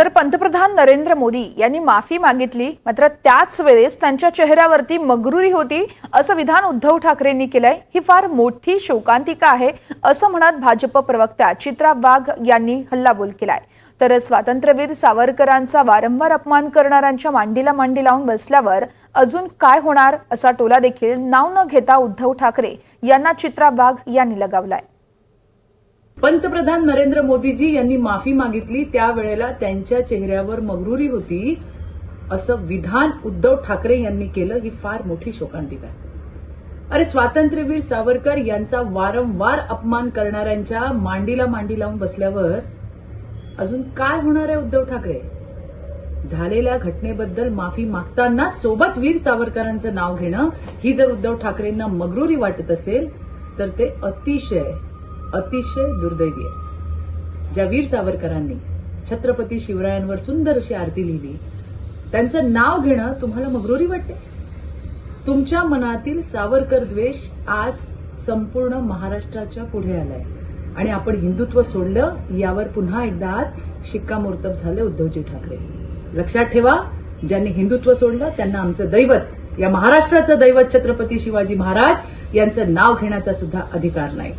तर पंतप्रधान नरेंद्र मोदी यांनी माफी मागितली. मात्र त्याच वेळेस त्यांच्या चेहऱ्यावरती मगरुरी होती असं विधान उद्धव ठाकरेंनी केलंय. ही फार मोठी शोकांतिका आहे असं म्हणत भाजप प्रवक्त्या चित्रा वाघ यांनी हल्लाबोल केलाय. तर स्वातंत्र्यवीर सावरकरांचा वारंवार अपमान करणाऱ्यांच्या मांडीला मांडी लावून बसल्यावर अजून काय होणार असा टोला देखील नाव न घेता उद्धव ठाकरे यांना चित्रा वाघ यांनी लगावलाय. पंतप्रधान नरेंद्र मोदीजी यांनी माफी मागितली. त्यावेळेला त्यांच्या चेहऱ्यावर मगरुरी होती. असं विधान उद्धव ठाकरे यांनी केलं. ही फार मोठी शोकांतिका आहे. अरे स्वातंत्र्यवीर सावरकर यांचा वारंवार अपमान करणाऱ्यांच्या मांडीला मांडी लावून बसल्यावर अजून काय होणार आहे उद्धव ठाकरे? झालेल्या घटनेबद्दल माफी मागताना सोबत वीर सावरकरांचं नाव घेणं. ही जर उद्धव ठाकरेंना मगरुरी वाटत असेल तर ते अतिशय अतिशय दुर्दैवी आहे. ज्या वीर सावरकरांनी छत्रपती शिवरायांवर सुंदर अशी आरती लिहिली त्यांचं नाव घेणं तुम्हाला मगरुरी वाटते? तुमच्या मनातील सावरकर द्वेष आज संपूर्ण महाराष्ट्राच्या पुढे आलाय. आणि आपण हिंदुत्व सोडलं यावर पुन्हा एकदा आज शिक्कामोर्तब झाले उद्धवजी ठाकरे. लक्षात ठेवा ज्यांनी हिंदुत्व सोडलं त्यांना आमचं दैवत या महाराष्ट्राचं दैवत छत्रपती शिवाजी महाराज यांचं नाव घेण्याचा सुद्धा अधिकार नाही.